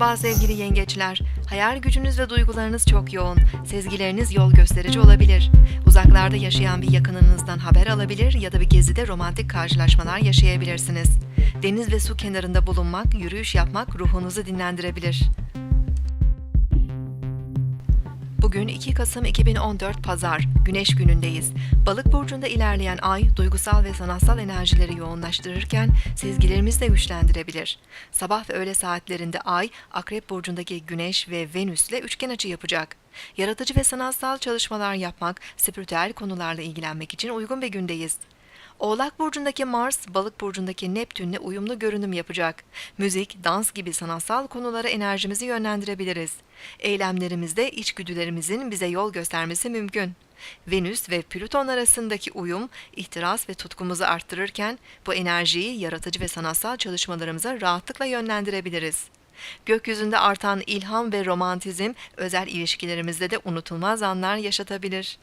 Merhaba sevgili yengeçler. Hayal gücünüz ve duygularınız çok yoğun. Sezgileriniz yol gösterici olabilir. Uzaklarda yaşayan bir yakınınızdan haber alabilir ya da bir gezide romantik karşılaşmalar yaşayabilirsiniz. Deniz ve su kenarında bulunmak, yürüyüş yapmak ruhunuzu dinlendirebilir. Bugün 2 Kasım 2014 Pazar, Güneş günündeyiz. Balık burcunda ilerleyen ay duygusal ve sanatsal enerjileri yoğunlaştırırken sezgilerimizi de güçlendirebilir. Sabah ve öğle saatlerinde ay Akrep burcundaki Güneş ve Venüs'le üçgen açı yapacak. Yaratıcı ve sanatsal çalışmalar yapmak, spiritüel konularla ilgilenmek için uygun bir gündeyiz. Oğlak burcundaki Mars, Balık burcundaki Neptünle uyumlu görünüm yapacak. Müzik, dans gibi sanatsal konulara enerjimizi yönlendirebiliriz. Eylemlerimizde içgüdülerimizin bize yol göstermesi mümkün. Venüs ve Plüton arasındaki uyum, ihtiras ve tutkumuzu arttırırken bu enerjiyi yaratıcı ve sanatsal çalışmalarımıza rahatlıkla yönlendirebiliriz. Gökyüzünde artan ilham ve romantizm özel ilişkilerimizde de unutulmaz anlar yaşatabilir.